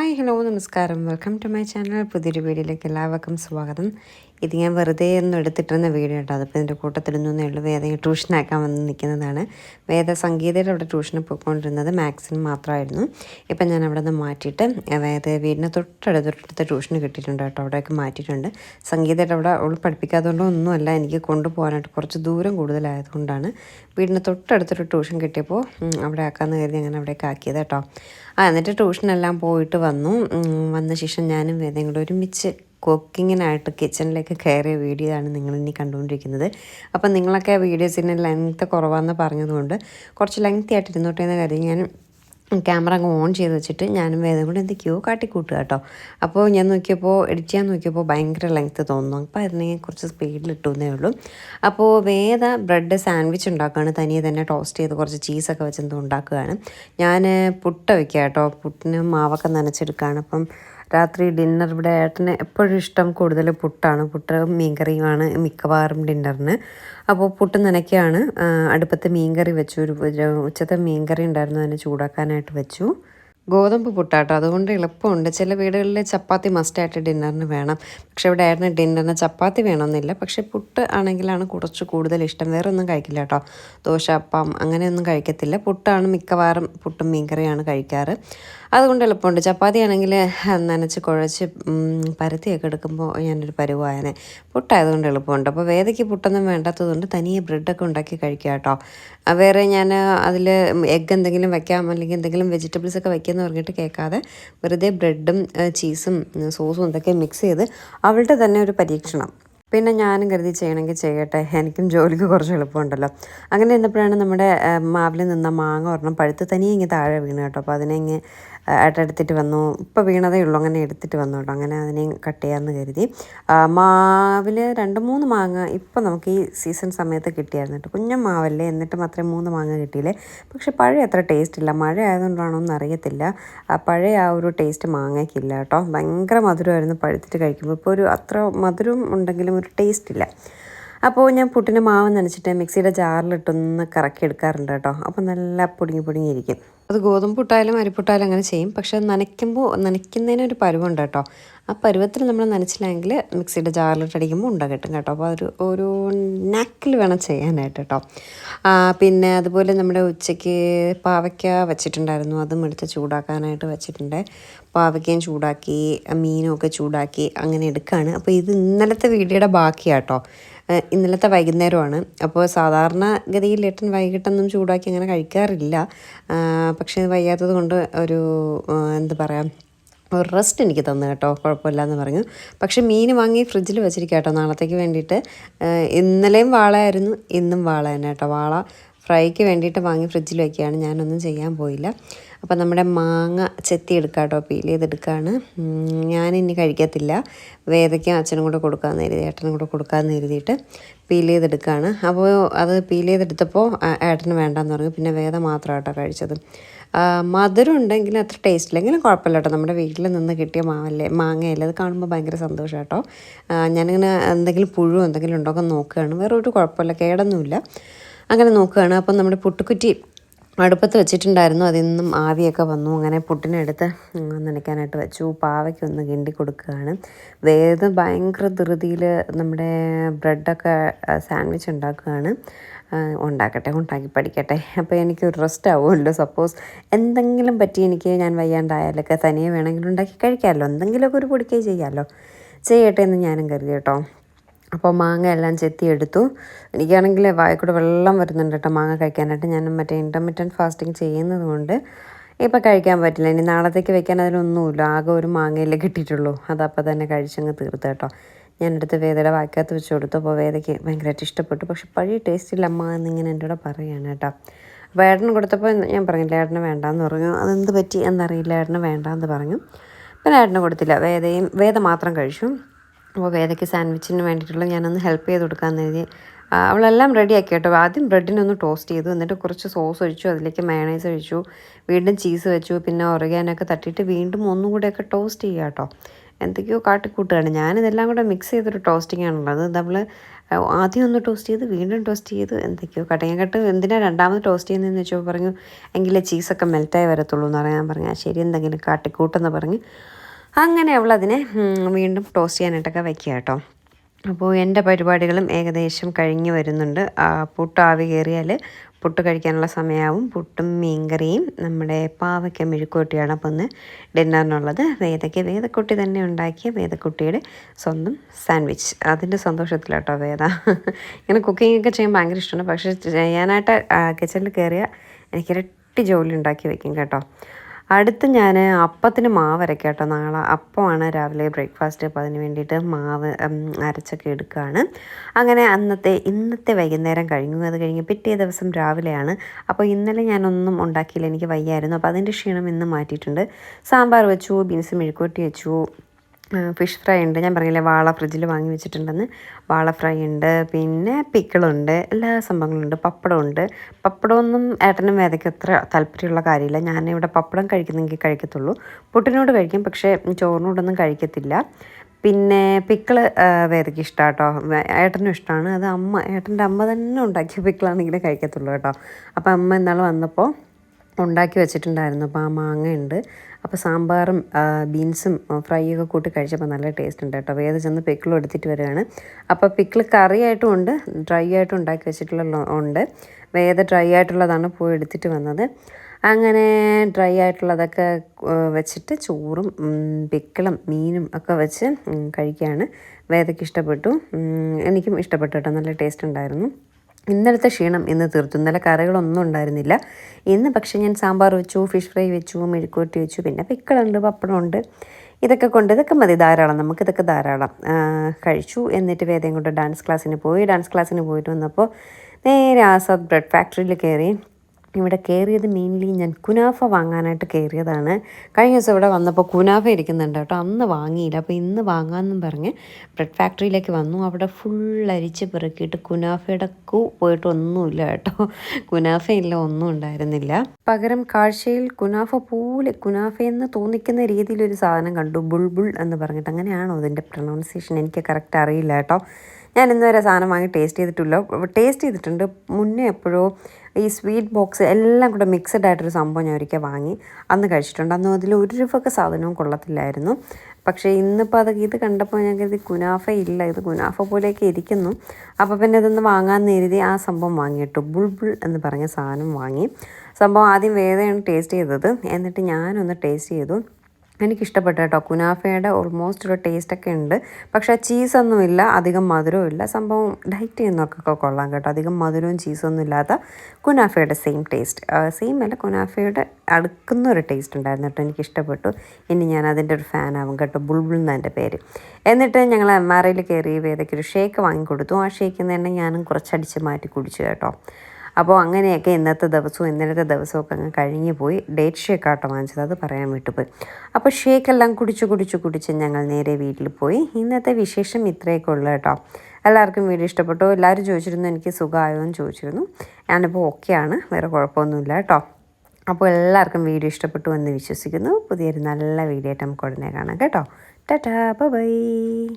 Hi hello നമസ്കാരം. Welcome to my channel. പുതിയൊരു വീഡിയോയിലേക്ക് എല്ലാവർക്കും സ്വാഗതം. ഇത് ഞാൻ വെറുതെ ഒന്നും എടുത്തിട്ടിരുന്ന വീഡിയോ കേട്ടോ. അതിപ്പോൾ കൂട്ടത്തിൽ കൂട്ടത്തിലൊന്നേ ഉള്ളൂ വേദ ട്യൂഷനാക്കാൻ വന്ന് നിൽക്കുന്നതാണ്. വേദ സംഗീതയുടെ അവിടെ ട്യൂഷന് പോയിക്കൊണ്ടിരുന്നത് മാത്സിന് മാത്രമായിരുന്നു. ഇപ്പം ഞാൻ അവിടെ നിന്ന് മാറ്റിയിട്ട് വേദ തൊട്ടടുത്ത് തൊട്ടടുത്തൊട്ടടുത്ത് ട്യൂഷന് കിട്ടിയിട്ടുണ്ട് കേട്ടോ. അവിടെയൊക്കെ മാറ്റിയിട്ടുണ്ട്. സംഗീതയുടെ അവിടെ അവൾ പഠിപ്പിക്കാത്തതുകൊണ്ടോ ഒന്നുമല്ല എനിക്ക് കൊണ്ടുപോകാനായിട്ട് കുറച്ച് ദൂരം കൂടുതലായതുകൊണ്ടാണ് വീടിന് തൊട്ടടുത്തൊരു ട്യൂഷൻ കിട്ടിയപ്പോൾ അവിടെ ആക്കാമെന്ന് കരുതി അങ്ങനെ അവിടേക്ക് ആക്കിയത് കേട്ടോ. ആ എന്നിട്ട് ട്യൂഷനെല്ലാം പോയിട്ട് വന്നു. വന്ന ശേഷം ഞാനും വേദയും കൂടെ ഒരുമിച്ച് കുക്കിങ്ങിനായിട്ട് കിച്ചണിലേക്ക് കയറിയ വീഡിയോ ആണ് നിങ്ങൾ ഇനി കണ്ടുകൊണ്ടിരിക്കുന്നത്. അപ്പം നിങ്ങളൊക്കെ വീഡിയോസിന് ലെങ്ത്ത് കുറവാണെന്ന് പറഞ്ഞതുകൊണ്ട് കുറച്ച് ലെങ്ത്തി ആയിട്ട് ഇരുന്നോട്ടെ എന്ന് കരുതി ഞാൻ ക്യാമറ അങ്ങ് ഓൺ ചെയ്ത് വെച്ചിട്ട് ഞാനും വേദം കൂടെ എന്തൊക്കെയോ കാട്ടിക്കൂട്ടുക കേട്ടോ. അപ്പോൾ ഞാൻ നോക്കിയപ്പോൾ എഡിറ്റ് ചെയ്യാൻ നോക്കിയപ്പോൾ ഭയങ്കര ലെങ്ത്ത് തോന്നുന്നു. അപ്പോൾ അതിനെ കുറച്ച് സ്പീഡിൽ ഇട്ടുന്നേ ഉള്ളൂ. അപ്പോൾ വേദ ബ്രെഡ് സാൻഡ്വിച്ച് ഉണ്ടാക്കുകയാണ്. തനിയെ തന്നെ ടോസ്റ്റ് ചെയ്ത് കുറച്ച് ചീസൊക്കെ വെച്ചെന്ത് ഉണ്ടാക്കുകയാണ്. ഞാൻ പുട്ട വയ്ക്കുക കേട്ടോ. പുട്ടിന് മാവൊക്കെ നനച്ചെടുക്കുകയാണ്. അപ്പം രാത്രി ഡിന്നർ ഇവിടെ ഏട്ടന് എപ്പോഴും ഇഷ്ടം കൂടുതൽ പുട്ടാണ്. പുട്ട് മീൻകറിയുമാണ് മിക്കവാറും ഡിന്നറിന്. അപ്പോൾ പുട്ട് നനയ്ക്കാണ്. അടുപ്പത്ത് മീൻകറി വെച്ചു. ഒരു ഉച്ചത്തെ മീൻകറി ഉണ്ടായിരുന്നു. അതിനെ ചൂടാക്കാനായിട്ട് വെച്ചു. ഗോതമ്പ് പുട്ടാട്ടോ. അതുകൊണ്ട് എളുപ്പമുണ്ട്. ചില വീടുകളിൽ ചപ്പാത്തി മസ്റ്റായിട്ട് ഡിന്നറിന് വേണം. പക്ഷെ ഇവിടെ ആയിരുന്നു ഡിന്നറിന് ചപ്പാത്തി വേണമെന്നില്ല. പക്ഷെ പുട്ട് ആണെങ്കിലാണ് കുറച്ച് കൂടുതൽ ഇഷ്ടം. വേറെ ഒന്നും കഴിക്കില്ല കേട്ടോ. ദോശ അപ്പം അങ്ങനെയൊന്നും കഴിക്കത്തില്ല. പുട്ടാണ് മിക്കവാറും പുട്ടും മീൻകറിയാണ് കഴിക്കാറ്. അതുകൊണ്ട് എളുപ്പമുണ്ട്. ചപ്പാത്തി ആണെങ്കിൽ നനച്ച് കുഴച്ച് പരത്തിയൊക്കെ എടുക്കുമ്പോൾ ഞാനൊരു പരുവായനെ. പുട്ടായതുകൊണ്ട് എളുപ്പമുണ്ട്. അപ്പോൾ വേദയ്ക്ക് പുട്ടൊന്നും വേണ്ടാത്തതുകൊണ്ട് തനിയെ ബ്രെഡൊക്കെ ഉണ്ടാക്കി കഴിക്കുക കേട്ടോ വേറെ ഞാൻ അതിൽ എഗ്ഗ് എന്തെങ്കിലും വെക്കാം അല്ലെങ്കിൽ എന്തെങ്കിലും വെജിറ്റബിൾസ് ഒക്കെ വയ്ക്കാമെന്ന് പറഞ്ഞിട്ട് കേൾക്കാതെ വെറുതെ ബ്രെഡും ചീസും സോസും ഇതൊക്കെ മിക്സ് ചെയ്ത് അവളുടെ തന്നെ ഒരു പരീക്ഷണം. പിന്നെ ഞാനും കരുതി ചെയ്യണമെങ്കിൽ ചെയ്യട്ടെ. എനിക്കും ജോലിക്ക് കുറച്ച് എളുപ്പമുണ്ടല്ലോ. അങ്ങനെ ഇരുന്നപ്പോഴാണ് നമ്മുടെ മാവിൽ നിന്ന മാങ്ങ ഒരെണ്ണം പഴുത്ത് തനിയെ ഇങ്ങനെ താഴെ വീണ് കേട്ടോ. അപ്പോൾ അതിനെ ഇങ്ങനെ ആട്ടെടുത്തിട്ട് വന്നു. ഇപ്പോൾ വീണതേ ഉള്ളൂ. അങ്ങനെ എടുത്തിട്ട് വന്നു കേട്ടോ അങ്ങനെ അതിനെ കട്ട് ചെയ്യാമെന്ന് കരുതി. മാവിൽ രണ്ട് മൂന്ന് മാങ്ങ ഇപ്പോൾ നമുക്ക് ഈ സീസൺ സമയത്ത് കിട്ടിയായിരുന്നു കേട്ടോ. കുഞ്ഞ മാവല്ലേ? എന്നിട്ട് മാത്രമേ മൂന്ന് മാങ്ങ കിട്ടിയില്ലേ? പക്ഷേ പഴയ അത്ര ടേസ്റ്റ് ഇല്ല. മഴ ആയതുകൊണ്ടാണോ എന്ന് അറിയത്തില്ല. ആ പഴയ ആ ഒരു ടേസ്റ്റ് മാങ്ങയ്ക്കില്ല കേട്ടോ. ഭയങ്കര മധുരമായിരുന്നു പഴുത്തിട്ട് കഴിക്കുമ്പോൾ. ഇപ്പോൾ ഒരു അത്ര മധുരം ഉണ്ടെങ്കിലും ഒരു ടേസ്റ്റ് ഇല്ല. അപ്പോൾ ഞാൻ പുട്ടിന്റെ മാവ് നനച്ചിട്ട് മിക്സിയുടെ ജാറിലിട്ടൊന്ന് കറക്കി എടുക്കാറുണ്ട് കേട്ടോ. അപ്പോൾ നല്ല പൊടിങ്ങി പൊടിങ്ങിയിരിക്കും. അത് ഗോതമ്പ് പുട്ടായാലും അരിപ്പുട്ടായാലും അങ്ങനെ ചെയ്യും. പക്ഷെ നനയ്ക്കുമ്പോൾ നനയ്ക്കുന്നതിനൊരു പരുവുണ്ട് കേട്ടോ. ആ പരുവത്തിൽ നമ്മൾ നനച്ചില്ലെങ്കിൽ മിക്സിയുടെ ജാറിലിട്ട് അടിക്കുമ്പോൾ ഉണ്ട കിട്ടും കേട്ടോ. അപ്പോൾ അതൊരു ഒരു നാക്കിൽ വേണം ചെയ്യാനായിട്ട് കേട്ടോ. പിന്നെ അതുപോലെ നമ്മുടെ ഉച്ചയ്ക്ക് പാവയ്ക്ക വെച്ചിട്ടുണ്ടായിരുന്നു. അതും എടുത്ത് ചൂടാക്കാനായിട്ട് വെച്ചിട്ടുണ്ട്. പാവയ്ക്കയും ചൂടാക്കി മീനും ഒക്കെ ചൂടാക്കി അങ്ങനെ എടുക്കുകയാണ് അപ്പോൾ ഇത് ഇന്നലത്തെ വീഡിയോയുടെ ബാക്കിയാട്ടോ. ഇന്നലത്തെ വൈകുന്നേരമാണ്. അപ്പോൾ സാധാരണ ഗതിയിൽ ഏട്ടൻ വൈകിട്ടൊന്നും ചൂടാക്കി അങ്ങനെ കഴിക്കാറില്ല. പക്ഷേ വയ്യാത്തത് കൊണ്ട് ഒരു എന്താ പറയുക ഒരു റെസ്റ്റ് എനിക്ക് തന്നു കേട്ടോ. കുഴപ്പമില്ല എന്ന് പറഞ്ഞു. പക്ഷേ മീൻ വാങ്ങി ഫ്രിഡ്ജിൽ വെച്ചിരിക്കുക കേട്ടോ. നാളത്തേക്ക് വേണ്ടിയിട്ട് ഇന്നലെയും വാളയായിരുന്നു. ഇന്നും വാള തന്നെ കേട്ടോ. വാള ഫ്രൈക്ക് വേണ്ടിയിട്ട് വാങ്ങി ഫ്രിഡ്ജിൽ വയ്ക്കുകയാണ് ഞാനൊന്നും ചെയ്യാൻ പോയില്ല. അപ്പോൾ നമ്മുടെ മാങ്ങ ചെത്തി എടുക്കാം കേട്ടോ. പീൽ ചെയ്തെടുക്കുകയാണ് ഞാൻ ഇനി കഴിക്കത്തില്ല. വേദയ്ക്കും അച്ഛനും കൂടെ കൊടുക്കാമെന്ന് എഴുതി ഏട്ടനും കൂടെ കൊടുക്കാമെന്ന് എഴുതിയിട്ട് പീൽ ചെയ്തെടുക്കുകയാണ് അപ്പോൾ അത് പീൽ ചെയ്തെടുത്തപ്പോൾ ഏട്ടന് വേണ്ടാന്ന് പറഞ്ഞു. പിന്നെ വേദ മാത്രം കേട്ടോ കഴിച്ചത്. മധുരം ഉണ്ടെങ്കിൽ അത്ര ടേസ്റ്റ് ഇല്ലെങ്കിലും കുഴപ്പമില്ല കേട്ടോ. നമ്മുടെ വീട്ടിൽ നിന്ന് കിട്ടിയ മാവല്ലേ മാങ്ങയല്ലേ അത് കാണുമ്പോൾ ഭയങ്കര സന്തോഷം കേട്ടോ. ഞാനിങ്ങനെ എന്തെങ്കിലും പുഴു എന്തെങ്കിലും ഉണ്ടോ എന്ന് നോക്കുകയാണ്. വേറെ ഒരു കുഴപ്പമില്ല കേടൊന്നുമില്ല. അങ്ങനെ നോക്കുകയാണ്. അപ്പം നമ്മുടെ പുട്ടുക്കുറ്റി അടുപ്പത്ത് വെച്ചിട്ടുണ്ടായിരുന്നു. അതിൽ നിന്നും ആവിയൊക്കെ വന്നു. അങ്ങനെ പുട്ടിനെടുത്ത് നനയ്ക്കാനായിട്ട് വെച്ചു. പാവയ്ക്ക് ഒന്ന് കിണ്ടി കൊടുക്കുകയാണ്. വേദം ഭയങ്കര ധൃതിയിൽ നമ്മുടെ ബ്രെഡൊക്കെ സാൻഡ്വിച്ച് ഉണ്ടാക്കുകയാണ്. ഉണ്ടാക്കട്ടെ ഉണ്ടാക്കി പഠിക്കട്ടെ. അപ്പോൾ എനിക്ക് ഒരു റെസ്റ്റ് ആവുമല്ലോ. സപ്പോസ് എന്തെങ്കിലും പറ്റി എനിക്ക് ഞാൻ വയ്യാണ്ടായാലൊക്കെ തനിയെ വേണമെങ്കിൽ ഉണ്ടാക്കി കഴിക്കാമല്ലോ. എന്തെങ്കിലുമൊക്കെ ഒരു പൊടിക്കുകയും ചെയ്യാമല്ലോ. ചെയ്യട്ടെ എന്ന് ഞാനും കരുതി കേട്ടോ. അപ്പോൾ മാങ്ങ എല്ലാം ചെത്തിയെടുത്തു. എനിക്കാണെങ്കിൽ വായക്കൂടെ വെള്ളം വരുന്നുണ്ട് കേട്ടോ മാങ്ങ കഴിക്കാനായിട്ട്. ഞാൻ മറ്റേ ഇന്റർമീഡിയറ്റ് ഫാസ്റ്റിംഗ് ചെയ്യുന്നത് കൊണ്ട് ഇപ്പോൾ കഴിക്കാൻ പറ്റില്ല. ഇനി നാളത്തേക്ക് വെക്കാൻ അതിനൊന്നുമില്ല ആകെ ഒരു മാങ്ങയിലേ കിട്ടിയിട്ടുള്ളൂ. അതപ്പോൾ തന്നെ കഴിച്ചങ്ങ് തീർത്ത് കേട്ടോ. ഞാനെടുത്ത് വേദയുടെ വാക്കകത്ത് വെച്ച് കൊടുത്തു അപ്പോൾ വേദയ്ക്ക് ഭയങ്കരമായിട്ട് ഇഷ്ടപ്പെട്ടു. പക്ഷെ പഴയ ടേസ്റ്റ് ഇല്ല. അമ്മ എന്നിങ്ങനെ എന്റെ കൂടെ പറയുകയാണ് കേട്ടോ. അപ്പോൾ ഏട്ടന് കൊടുത്തപ്പോൾ ഞാൻ പറഞ്ഞില്ല ഏട്ടന് വേണ്ടാന്ന് പറഞ്ഞു. അതെന്ത് പറ്റി എന്നറിയില്ല. ഏട്ടന് വേണ്ടാന്ന് പറഞ്ഞു. പിന്നെ ഏട്ടന് കൊടുത്തില്ല. വേദയും വേദ മാത്രം കഴിച്ചു. അപ്പോൾ വേദയ്ക്ക് സാൻഡ്വിച്ചിന് വേണ്ടിയിട്ടുള്ള ഞാനൊന്ന് ഹെൽപ്പ് ചെയ്ത് കൊടുക്കാമെന്ന് എഴുതി അവളെല്ലാം റെഡി ആക്കി കേട്ടോ. ആദ്യം ബ്രെഡിനൊന്ന് ടോസ്റ്റ് ചെയ്തു. എന്നിട്ട് കുറച്ച് സോസ് ഒഴിച്ചു. അതിലേക്ക് മയണൈസ് ഒഴിച്ചു. വീണ്ടും ചീസ് വെച്ചു. പിന്നെ ഉറകാനൊക്കെ തട്ടിയിട്ട് വീണ്ടും ഒന്നും കൂടെയൊക്കെ ടോസ്റ്റ് ചെയ്യുക കേട്ടോ. എന്തൊക്കെയോ കാട്ടിക്കൂട്ടുകയാണ്. ഞാനിതെല്ലാം കൂടെ മിക്സ് ചെയ്തൊരു ടോസ്റ്റിംഗ് നമ്മൾ ആദ്യം ഒന്ന് ടോസ്റ്റ് ചെയ്ത് വീണ്ടും ടോസ്റ്റ് ചെയ്ത് എന്തൊക്കെയോ കട്ടങ്ങക്കട്ട് എന്തിനാണ് രണ്ടാമത് ടോസ്റ്റ് ചെയ്യുന്നതെന്ന് വെച്ചപ്പോൾ പറഞ്ഞു എങ്കിലേ ചീസൊക്കെ മെൽറ്റായി വരത്തുള്ളൂ എന്ന് പറയാൻ പറഞ്ഞു. ശരി എന്തെങ്കിലും കാട്ടിക്കൂട്ടെന്ന് പറഞ്ഞ്. അങ്ങനെ അവളതിനെ വീണ്ടും ടോസ്റ്റ് ചെയ്യാനായിട്ടൊക്കെ വയ്ക്കുക കേട്ടോ. അപ്പോൾ എന്റെ പരിപാടികളും ഏകദേശം കഴിഞ്ഞു വരുന്നുണ്ട്. പുട്ട് ആവി കയറിയാൽ പുട്ട് കഴിക്കാനുള്ള സമയമാവും പുട്ടും മീൻകറിയും നമ്മുടെ പാവയ്ക്ക മെഴുക്കുവട്ടിയാണ് അപ്പോൾ ഒന്ന് ഡിന്നറിനുള്ളത്. വേദയ്ക്ക് വേദക്കുട്ടി തന്നെ ഉണ്ടാക്കിയ വേദക്കുട്ടിയുടെ സ്വന്തം സാൻഡ്വിച്ച്. അതിന്റെ സന്തോഷത്തിലാട്ടോ വേദ. ഇങ്ങനെ കുക്കിംഗ് ഒക്കെ ചെയ്യാൻ ഭയങ്കര ഇഷ്ടമാണ്. പക്ഷേ ചെയ്യാനായിട്ട് കിച്ചണിൽ കയറിയാൽ എനിക്ക് ഇരട്ടി ജോലി ഉണ്ടാക്കി വെക്കും കേട്ടോ. അടുത്ത് ഞാൻ അപ്പത്തിന് മാവ് അരക്കാട്ടോ കേട്ടോ നാളെ. അപ്പമാണ് രാവിലെ ബ്രേക്ക്ഫാസ്റ്റ് അപ്പോൾ അതിന് വേണ്ടിയിട്ട് മാവ് അരച്ചൊക്കെ എടുക്കുകയാണ് അങ്ങനെ അന്നത്തെ ഇന്നത്തെ വൈകുന്നേരം കഴിഞ്ഞു. അത് കഴിഞ്ഞ് പിറ്റേ ദിവസം രാവിലെയാണ്. അപ്പോൾ ഇന്നലെ ഞാനൊന്നും ഉണ്ടാക്കിയില്ല. എനിക്ക് വയ്യായിരുന്നു. അപ്പോൾ അതിന്റെ ക്ഷീണം ഇന്ന് മാറ്റിയിട്ടുണ്ട്. സാമ്പാർ വെച്ചു ബീൻസ് മെഴുക്കുവട്ടി വെച്ചു. ഫിഷ് ഫ്രൈ ഉണ്ട്. ഞാൻ പറഞ്ഞില്ലേ വാള ഫ്രിഡ്ജിൽ വാങ്ങി വെച്ചിട്ടുണ്ടെന്ന്. വാള ഫ്രൈ ഉണ്ട്. പിന്നെ പിക്കിളുണ്ട്. എല്ലാ സംഭവങ്ങളുണ്ട് പപ്പടമുണ്ട് പപ്പടമൊന്നും ഏട്ടനും വേദയ്ക്ക് അത്ര താല്പര്യമുള്ള കാര്യമില്ല. ഞാനിവിടെ പപ്പടം കഴിക്കുന്നെങ്കിൽ കഴിക്കത്തുള്ളൂ. പുട്ടിനോട് കഴിക്കും. പക്ഷേ ചോറിനോടൊന്നും കഴിക്കത്തില്ല. പിന്നെ പിക്കിൾ വേദയ്ക്ക് ഇഷ്ടമാണ് കേട്ടോ ഏട്ടനും ഇഷ്ടമാണ് അത് അമ്മ ഏട്ടന്റെ അമ്മ തന്നെ ഉണ്ടാക്കിയ പിക്കിളാണെങ്കിലേ കഴിക്കത്തുള്ളൂ കേട്ടോ. അപ്പോൾ അമ്മ ഇന്നാൾ വന്നപ്പോൾ ഉണ്ടാക്കി വെച്ചിട്ടുണ്ടായിരുന്നു. അപ്പോൾ ആ മാങ്ങ ഉണ്ട് അപ്പോൾ സാമ്പാറും ബീൻസും ഫ്രൈ ഒക്കെ കൂട്ടി കഴിച്ചപ്പോൾ നല്ല ടേസ്റ്റ് ഉണ്ട് കേട്ടോ. വേദ ചെന്ന് പിക്കിളും എടുത്തിട്ട് വരികയാണ്. അപ്പോൾ പിക്കിൾ കറിയായിട്ടും ഉണ്ട് ഡ്രൈ ആയിട്ടും ഉണ്ടാക്കി വെച്ചിട്ടുള്ള ഉണ്ട്. വേദ ഡ്രൈ ആയിട്ടുള്ളതാണ് പോയി എടുത്തിട്ട് വന്നത്. അങ്ങനെ ഡ്രൈ ആയിട്ടുള്ളതൊക്കെ വെച്ചിട്ട് ചോറും പിക്കിളും മീനും ഒക്കെ വെച്ച് കഴിക്കുകയാണ്. വേദയ്ക്ക് ഇഷ്ടപ്പെട്ടു. എനിക്കും ഇഷ്ടപ്പെട്ടു കേട്ടോ. നല്ല ടേസ്റ്റ് ഉണ്ടായിരുന്നു. ഇന്നലത്തെ ക്ഷീണം ഇന്ന് തീർത്തു. ഇന്നലെ കറികളൊന്നും ഉണ്ടായിരുന്നില്ല. ഇന്ന് പക്ഷേ ഞാൻ സാമ്പാർ വെച്ചു ഫിഷ് ഫ്രൈ വെച്ചു മെഴുക്കുവട്ടി വെച്ചു പിന്നെ പിക്കളുണ്ട് പപ്പടമുണ്ട്. ഇതൊക്കെ കൊണ്ട് ഇതൊക്കെ മതി. ധാരാളം. നമുക്കിതൊക്കെ ധാരാളം. കഴിച്ചു എന്നിട്ട് വേദം കൊണ്ട് ഡാൻസ് ക്ലാസ്സിന് പോയി. ഡാൻസ് ക്ലാസ്സിന് പോയിട്ട് വന്നപ്പോൾ നേരെ ആസാദ് ബ്രെഡ് ഫാക്ടറിയിൽ കയറി ഇവിടെ കയറിയത് മെയിൻലി ഞാൻ കുനാഫ വാങ്ങാനായിട്ട് കയറിയതാണ്. കഴിഞ്ഞ ദിവസം ഇവിടെ വന്നപ്പോൾ കുനാഫ ഇരിക്കുന്നുണ്ട് കേട്ടോ. അന്ന് വാങ്ങിയില്ല. അപ്പോൾ ഇന്ന് വാങ്ങാമെന്നും പറഞ്ഞ് ബ്രെഡ് ഫാക്ടറിയിലേക്ക് വന്നു. അവിടെ ഫുൾ അരിച്ച് പെറുക്കിയിട്ട് കുനാഫയുടെ കൂ പോയിട്ട് ഒന്നുമില്ല കേട്ടോ. കുനാഫയില്ല ഒന്നും ഉണ്ടായിരുന്നില്ല. പകരം കാഴ്ചയിൽ കുനാഫ പോലെ കുനാഫ എന്ന് തോന്നിക്കുന്ന രീതിയിലൊരു സാധനം കണ്ടു. ബുൾബുൾ എന്ന് പറഞ്ഞിട്ട് അങ്ങനെയാണോ അതിന്റെ പ്രൊണൗൺസിയേഷൻ എനിക്ക് കറക്റ്റ് അറിയില്ല കേട്ടോ. ഞാൻ ഇന്നുവരെ സാധനം വാങ്ങി ടേസ്റ്റ് ചെയ്തിട്ടില്ല. ടേസ്റ്റ് ചെയ്തിട്ടുണ്ട്. മുന്നേ എപ്പോഴോ ഈ സ്വീറ്റ് ബോക്സ് എല്ലാം കൂടെ മിക്സഡ് ആയിട്ടൊരു സംഭവം ഞാൻ ഒരിക്കൽ വാങ്ങി. അന്ന് കഴിച്ചിട്ടുണ്ട്. അന്ന് അതിൽ ഒരു രൂപക്ക് സാധനവും കൊള്ളത്തില്ലായിരുന്നു. പക്ഷേ ഇന്നിപ്പോൾ അത് ഇത് കണ്ടപ്പോൾ ഞാൻ കരുതി കുനാഫ ഇല്ല. ഇത് കുനാഫ പോലെയൊക്കെ ഇരിക്കുന്നു. അപ്പോൾ പിന്നെ ഇതൊന്ന് വാങ്ങാമെന്ന് എഴുതി ആ സംഭവം വാങ്ങിയിട്ടു. ബുൾബുൾ എന്ന് പറഞ്ഞ സാധനം വാങ്ങി. സംഭവം ആദ്യം വേദനയാണ് ടേസ്റ്റ് ചെയ്തത്. എന്നിട്ട് ഞാനൊന്ന് ടേസ്റ്റ് ചെയ്തു. എനിക്കിഷ്ടപ്പെട്ടു കേട്ടോ. കുനാഫയുടെ ഓൾമോസ്റ്റ് ഒരു ടേസ്റ്റ് ഒക്കെ ഉണ്ട്. പക്ഷേ ചീസൊന്നും ഇല്ല അധികം മധുരവും ഇല്ല സംഭവം ഡയറ്റ് ചെയ്യുന്നവർക്കൊക്കെ കൊള്ളാം കേട്ടോ. അധികം മധുരവും ചീസൊന്നും ഇല്ലാത്ത കുനാഫയുടെ സെയിം ടേസ്റ്റ് സെയിം അല്ല കുനാഫയുടെ അടുക്കുന്ന ഒരു ടേസ്റ്റ് ഉണ്ടായിരുന്നു കേട്ടോ. എനിക്ക് ഇഷ്ടപ്പെട്ടു ഇനി ഞാൻ അതിന്റെ ഒരു ഫാനാവും കേട്ടോ. ബുൾബുൾ എന്നതിന്റെ പേര്. എന്നിട്ട് ഞങ്ങൾ എം ആർ ഐയിൽ കയറി വേദയ്ക്ക് ഒരു ഷേക്ക് വാങ്ങിക്കൊടുത്തു. ആ ഷേക്കിൽ നിന്ന് തന്നെ ഞാനും കുറച്ചടിച്ച് മാറ്റി കുടിച്ചു കേട്ടോ. അപ്പോൾ അങ്ങനെയൊക്കെ ഇന്നത്തെ ദിവസവും ഇന്നലത്തെ ദിവസമൊക്കെ അങ്ങ് കഴിഞ്ഞു പോയി. ഡേറ്റ് ഷേക്ക് ആട്ടോ വാങ്ങിച്ചത്. അത് പറയാൻ വിട്ടുപോയി അപ്പോൾ ഷേക്ക് എല്ലാം കുടിച്ച് കുടിച്ച് കുടിച്ച് ഞങ്ങൾ നേരെ വീട്ടിൽ പോയി. ഇന്നത്തെ വിശേഷം ഇത്രയൊക്കെ ഉള്ളു കേട്ടോ. എല്ലാവർക്കും വീഡിയോ ഇഷ്ടപ്പെട്ടു? എല്ലാവരും ചോദിച്ചിരുന്നു എനിക്ക് സുഖമായോ എന്ന് ചോദിച്ചിരുന്നു. ഞാനിപ്പോൾ ഓക്കെയാണ് വേറെ കുഴപ്പമൊന്നുമില്ല കേട്ടോ. അപ്പോൾ എല്ലാവർക്കും വീഡിയോ ഇഷ്ടപ്പെട്ടു എന്ന് വിശ്വസിക്കുന്നു. പുതിയൊരു നല്ല വീഡിയോ ആയിട്ട് നമുക്ക് ഉടനെ കാണാം കേട്ടോ. Tata bye